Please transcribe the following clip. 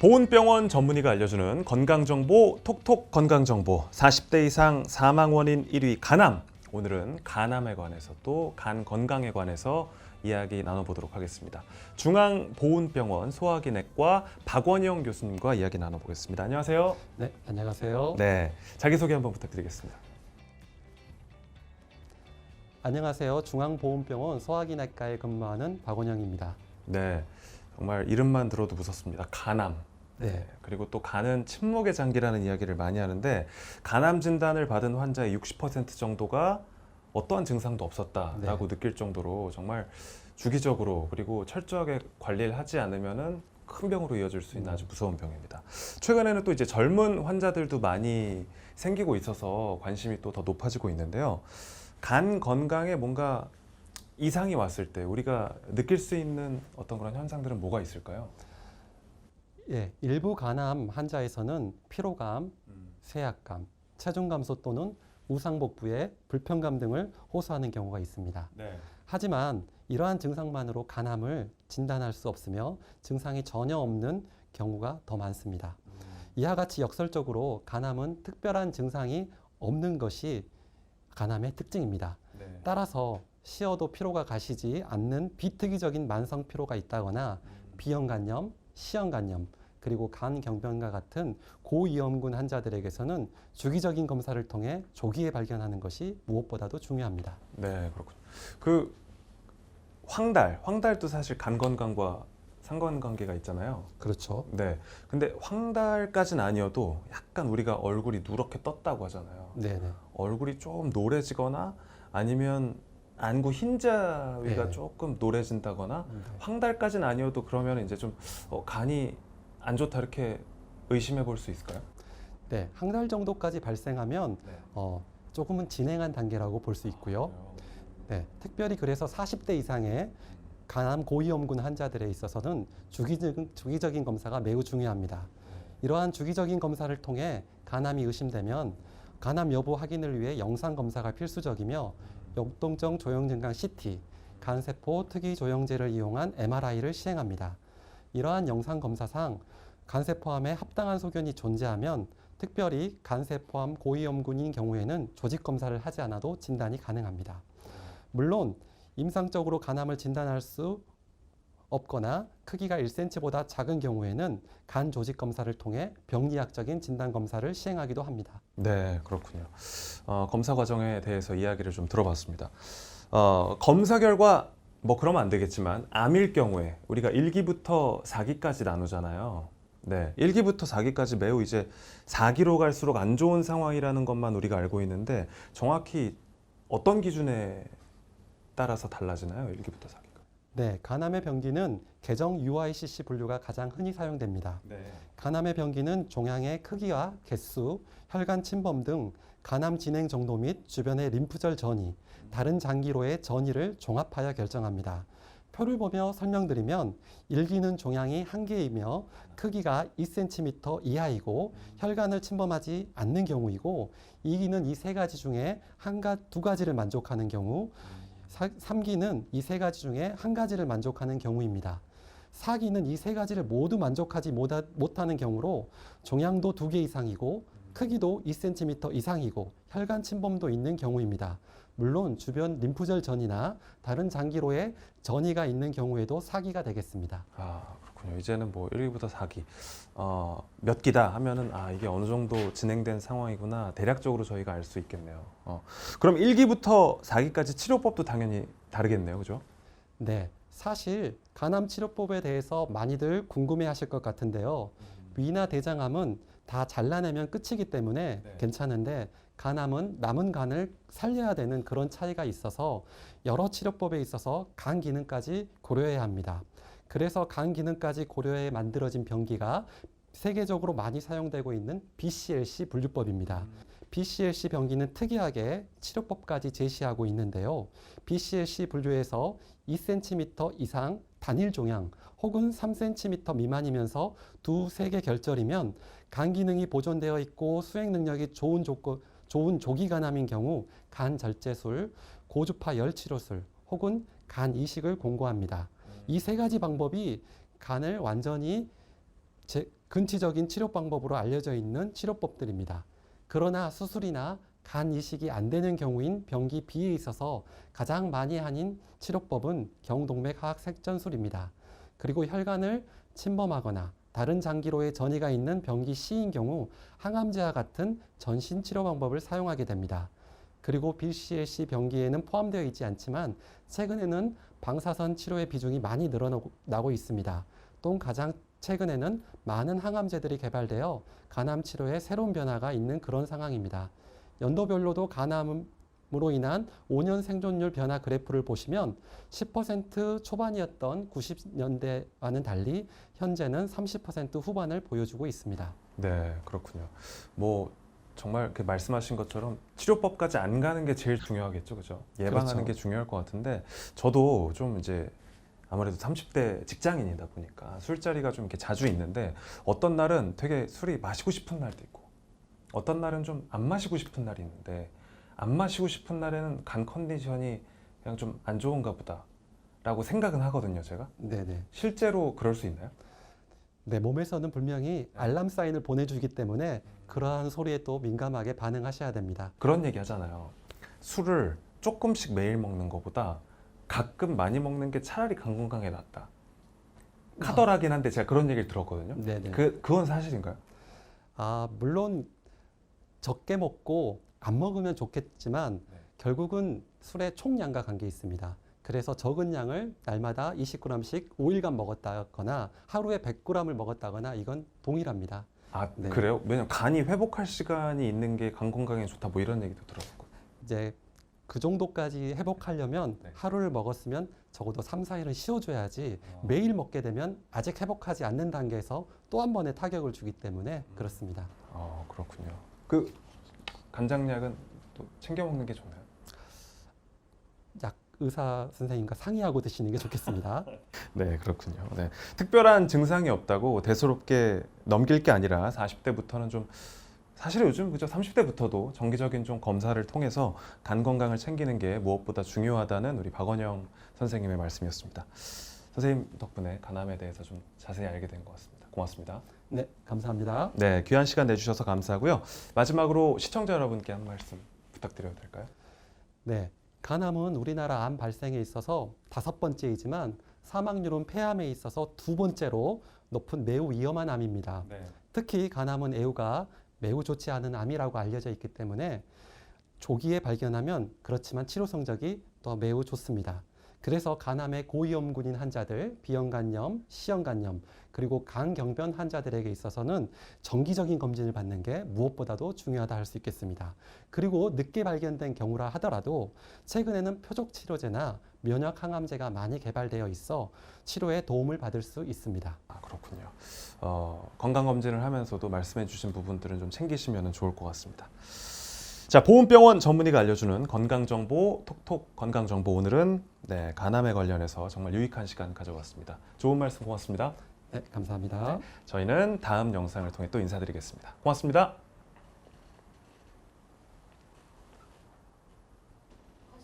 보훈병원 전문의가 알려주는 건강정보 톡톡 건강정보 40대 이상 사망 원인 1위 간암 오늘은 간암에 관해서 또 간 건강에 관해서 이야기 나눠보도록 하겠습니다. 중앙보훈병원 소화기내과 박원영 교수님과 이야기 나눠보겠습니다. 안녕하세요. 네, 안녕하세요. 네, 자기소개 한번 부탁드리겠습니다. 안녕하세요. 중앙보훈병원 소화기내과에 근무하는 박원영입니다. 네, 정말 이름만 들어도 무섭습니다. 간암. 네. 그리고 또 간은 침묵의 장기라는 이야기를 많이 하는데 간암 진단을 받은 환자의 60% 정도가 어떠한 증상도 없었다라고 느낄 정도로 정말 주기적으로 그리고 철저하게 관리를 하지 않으면은 큰 병으로 이어질 수 있는 아주 무서운 병입니다. 최근에는 또 이제 젊은 환자들도 많이 생기고 있어서 관심이 또 더 높아지고 있는데요. 간 건강에 뭔가 이상이 왔을 때 우리가 느낄 수 있는 어떤 그런 현상들은 뭐가 있을까요? 예, 일부 간암 환자에서는 피로감, 쇠약감, 체중 감소 또는 우상복부의 불편감 등을 호소하는 경우가 있습니다. 네. 하지만 이러한 증상만으로 간암을 진단할 수 없으며 증상이 전혀 없는 경우가 더 많습니다. 이와 같이 역설적으로 간암은 특별한 증상이 없는 것이 간암의 특징입니다. 네. 따라서 쉬어도 피로가 가시지 않는 비특이적인 만성 피로가 있다거나 비형간염, 시형간염, 그리고 간 경변과 같은 고위험군 환자들에게서는 주기적인 검사를 통해 조기에 발견하는 것이 무엇보다도 중요합니다. 네, 그렇군요. 그 황달, 황달도 사실 간 건강과 상관관계가 있잖아요. 그렇죠. 네. 근데 황달까지는 아니어도 약간 우리가 얼굴이 누렇게 떴다고 하잖아요. 네네. 얼굴이 좀 노래지거나 아니면 안구 흰자 위가 네. 조금 노래진다거나 황달까지는 아니어도 그러면 이제 좀 어, 간이 안 좋다 이렇게 의심해 볼 수 있을까요? 네, 한 달 정도까지 발생하면 네. 어, 조금은 진행한 단계라고 볼 수 있고요. 네, 특별히 그래서 40대 이상의 간암 고위험군 환자들에 있어서는 주기적인, 주기적인 검사가 매우 중요합니다. 이러한 주기적인 검사를 통해 간암이 의심되면 간암 여부 확인을 위해 영상 검사가 필수적이며 역동적 조형 증강 CT, 간세포 특이 조형제를 이용한 MRI를 시행합니다. 이러한 영상 검사상 간세포암에 합당한 소견이 존재하면 특별히 간세포암 고위험군인 경우에는 조직 검사를 하지 않아도 진단이 가능합니다. 물론 임상적으로 간암을 진단할 수 없거나 크기가 1cm보다 작은 경우에는 간 조직 검사를 통해 병리학적인 진단 검사를 시행하기도 합니다. 네, 그렇군요. 어, 검사 과정에 대해서 이야기를 좀 들어봤습니다. 어, 검사 결과 뭐 그러면 안 되겠지만 암일 경우에 우리가 1기부터 4기까지 나누잖아요. 네, 1기부터 4기까지 매우 이제 4기로 갈수록 안 좋은 상황이라는 것만 우리가 알고 있는데 정확히 어떤 기준에 따라서 달라지나요? 1기부터 4기가. 네, 간암의 병기는 개정 UICC 분류가 가장 흔히 사용됩니다. 네. 간암의 병기는 종양의 크기와 개수, 혈관 침범 등 간암 진행 정도 및 주변의 림프절 전이, 다른 장기로의 전이를 종합하여 결정합니다. 표를 보며 설명드리면 1기는 종양이 한 개이며 크기가 2cm 이하이고 혈관을 침범하지 않는 경우이고 2기는 이 세 가지 중에 한 가, 두 가지를 만족하는 경우 3기는 이 세 가지 중에 한 가지를 만족하는 경우입니다. 4기는 이 세 가지를 모두 만족하지 못하, 못하는 경우로 종양도 두 개 이상이고 크기도 2cm 이상이고 혈관 침범도 있는 경우입니다. 물론 주변 림프절 전이나 다른 장기로의 전이가 있는 경우에도 4기가 되겠습니다. 아, 그렇군요. 이제는 뭐 1기부터 4기, 어, 몇 기다 하면은 아, 이게 어느 정도 진행된 상황이구나. 대략적으로 저희가 알 수 있겠네요. 어. 그럼 1기부터 4기까지 치료법도 당연히 다르겠네요. 그죠? 네, 사실 간암 치료법에 대해서 많이들 궁금해 하실 것 같은데요. 위나 대장암은 다 잘라내면 끝이기 때문에 네. 괜찮은데 간암은 남은 간을 살려야 되는 그런 차이가 있어서 여러 치료법에 있어서 간 기능까지 고려해야 합니다. 그래서 간 기능까지 고려해 만들어진 병기가 세계적으로 많이 사용되고 있는 BCLC 분류법입니다. BCLC 병기는 특이하게 치료법까지 제시하고 있는데요. BCLC 분류에서 2cm 이상 단일 종양 혹은 3cm 미만이면서 두세 개 결절이면 간 기능이 보존되어 있고 수행 능력이 좋은 조건 좋은 조기 간암인 경우 간 절제술, 고주파 열 치료술 혹은 간 이식을 공고합니다. 이 세 가지 방법이 간을 완전히 제, 근치적인 치료 방법으로 알려져 있는 치료법들입니다. 그러나 수술이나 간 이식이 안 되는 경우인 병기 B에 있어서 가장 많이 하는 치료법은 경동맥 하악 색전술입니다. 그리고 혈관을 침범하거나 다른 장기로의 전이가 있는 병기 C인 경우 항암제와 같은 전신 치료 방법을 사용하게 됩니다. 그리고 BCLC 병기에는 포함되어 있지 않지만 최근에는 방사선 치료의 비중이 많이 늘어나고 있습니다. 또 가장 최근에는 많은 항암제들이 개발되어 간암 치료에 새로운 변화가 있는 그런 상황입니다. 연도별로도 간암으로 인한 5년 생존율 변화 그래프를 보시면 10% 초반이었던 90년대와는 달리 현재는 30% 후반을 보여주고 있습니다. 네, 그렇군요. 뭐 정말 그 말씀하신 것처럼 치료법까지 안 가는 게 제일 중요하겠죠, 그죠? 예방하는 그렇죠. 게 중요할 것 같은데 저도 좀 이제 아무래도 30대 직장인이다 보니까 술자리가 좀 이렇게 자주 있는데 어떤 날은 되게 술이 마시고 싶은 날도 있고 어떤 날은 좀 안 마시고 싶은 날이 있는데 안 마시고 싶은 날에는 간 컨디션이 그냥 좀 안 좋은가 보다라고 생각은 하거든요, 제가. 네네. 실제로 그럴 수 있나요? 네, 몸에서는 분명히 알람 사인을 보내주기 때문에 그러한 소리에 또 민감하게 반응하셔야 됩니다. 그런 얘기 하잖아요. 술을 조금씩 매일 먹는 것보다 가끔 많이 먹는 게 차라리 간 건강에 낫다. 카더라긴 한데 제가 그런 얘기를 들었거든요. 네네. 그 그건 사실인가요? 아, 물론 적게 먹고 안 먹으면 좋겠지만 네. 결국은 술의 총량과 관계 있습니다. 그래서 적은 양을 날마다 20g씩 5일간 먹었다거나 하루에 100g을 먹었다거나 이건 동일합니다. 아 네. 그래요? 왜냐면 간이 회복할 시간이 있는 게 간 건강에 좋다 뭐 이런 얘기도 들었거든요. 이제 그 정도까지 회복하려면 네. 하루를 먹었으면 적어도 3, 4일은 쉬어줘야지 어. 매일 먹게 되면 아직 회복하지 않는 단계에서 또 한 번의 타격을 주기 때문에 그렇습니다. 어 그렇군요. 그 간장약은 또 챙겨 먹는 게 좋나요? 약 의사 선생님과 상의하고 드시는 게 좋겠습니다. 네, 그렇군요. 네. 특별한 증상이 없다고 대수롭게 넘길 게 아니라 40대부터는 좀 사실 요즘 그죠 30대부터도 정기적인 좀 검사를 통해서 간 건강을 챙기는 게 무엇보다 중요하다는 우리 박원영 선생님의 말씀이었습니다. 선생님 덕분에 간암에 대해서 좀 자세히 알게 된 것 같습니다. 고맙습니다. 네, 감사합니다. 네, 귀한 시간 내주셔서 감사하고요. 마지막으로 시청자 여러분께 한 말씀 부탁드려도 될까요? 네, 간암은 우리나라 암 발생에 있어서 다섯 번째이지만 사망률은 폐암에 있어서 두 번째로 높은 매우 위험한 암입니다. 네. 특히 간암은 애우가 매우 좋지 않은 암이라고 알려져 있기 때문에 조기에 발견하면 그렇지만 치료 성적이 또 매우 좋습니다. 그래서 간암의 고위험군인 환자들, 비형간염, 시형간염, 그리고 간경변 환자들에게 있어서는 정기적인 검진을 받는 게 무엇보다도 중요하다 할 수 있겠습니다. 그리고 늦게 발견된 경우라 하더라도 최근에는 표적 치료제나 면역 항암제가 많이 개발되어 있어 치료에 도움을 받을 수 있습니다. 아, 그렇군요. 어, 건강 검진을 하면서도 말씀해 주신 부분들은 좀 챙기시면 좋을 것 같습니다. 자, 보훈병원 전문의가 알려주는 건강 정보 톡톡 건강 정보 오늘은 네, 간암에 관련해서 정말 유익한 시간 가져봤습니다. 좋은 말씀 고맙습니다. 네, 감사합니다. 저희는 다음 영상을 통해 또 인사드리겠습니다. 고맙습니다.